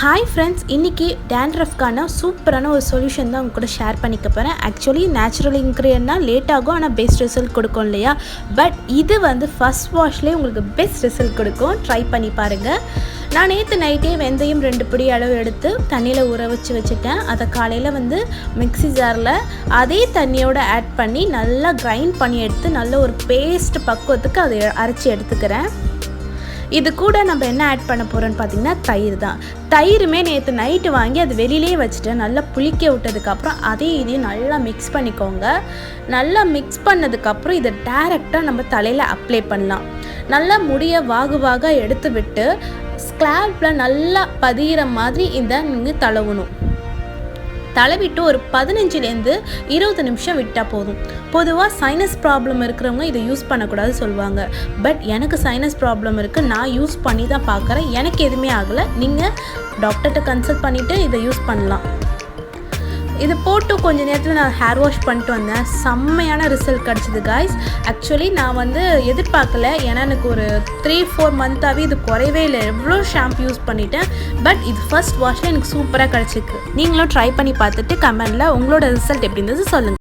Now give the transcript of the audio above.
Hi friends இன்றைக்கி டேண்ட்ரஃப்கான சூப்பரான ஒரு சொல்யூஷன் தான் உங்க கூட ஷேர் பண்ணிக்க போகிறேன் ஆக்சுவலி நேச்சுரல் இன்க்ரியன்னா லேட் ஆகும் ஆனால் பெஸ்ட் ரிசல்ட் கொடுக்கும் இல்லையா? பட் இது வந்து ஃபஸ்ட் வாஷ்லேயே உங்களுக்கு பெஸ்ட் ரிசல்ட் கொடுக்கும். ட்ரை பண்ணி பாருங்கள் நான் நேற்று நைட்டே வெந்தயம் ரெண்டு பிடி அளவு எடுத்து தண்ணியில் ஊற வச்சு வச்சுட்டேன். அதை காலையில் வந்து மிக்ஸி ஜாரில் அதே தண்ணியோடு ஆட் பண்ணி நல்லா கிரைண்ட் பண்ணி எடுத்து நல்ல ஒரு பேஸ்ட் பக்குவத்துக்கு அதை அரைச்சி எடுத்துக்கிறேன். இது கூட நம்ம என்ன ஆட் பண்ண போகிறோம்னு பார்த்தீங்கன்னா தயிர் தான். தயிருமே நேற்று நைட்டு வாங்கி அது வெளியிலே வச்சுட்டு நல்லா புளிக்க விட்டதுக்கப்புறம் அதே இதையும் நல்லா மிக்ஸ் பண்ணிக்கோங்க. நல்லா மிக்ஸ் பண்ணதுக்கப்புறம் இதை டேரெக்டாக நம்ம தலையில் அப்ளை பண்ணலாம். நல்லா முடியை வாகு எடுத்து விட்டு ஸ்க்ளாப்பில் நல்லா பதிகிற மாதிரி இதை நீங்கள் தழுவணும் தலைவிட்டு ஒரு பதினஞ்சுலேருந்து இருபது நிமிஷம் விட்டால் போதும். பொதுவாக சைனஸ் ப்ராப்ளம் இருக்கிறவங்க இதை யூஸ் பண்ணக்கூடாது சொல்லுவாங்க. பட் எனக்கு சைனஸ் ப்ராப்ளம் இருக்குது நான் யூஸ் பண்ணி தான் பார்க்குறேன். எனக்கு எதுவுமே ஆகலை. நீங்கள் டாக்டர்கிட்ட கன்சல்ட் பண்ணிவிட்டு இதை யூஸ் பண்ணலாம். இது போட்டு கொஞ்ச நேரத்தில் நான் ஹேர் வாஷ் பண்ணிட்டு வந்தேன். செம்மையான ரிசல்ட் கிடச்சிது காய்ஸ் ஆக்சுவலி நான் வந்து எதிர்பார்க்கல. ஏன்னா எனக்கு ஒரு த்ரீ ஃபோர் மந்த்தாகவே இது குறையவே இல்லை. எவ்வளோ ஷாம்பு யூஸ் பண்ணிட்டேன். பட் இது ஃபர்ஸ்ட் வாஷில் எனக்கு சூப்பராக கிடச்சிருக்கு. நீங்களும் ட்ரை பண்ணி பார்த்துட்டு கமெண்டில் உங்களோட ரிசல்ட் எப்படி இருந்தது சொல்லுங்கள்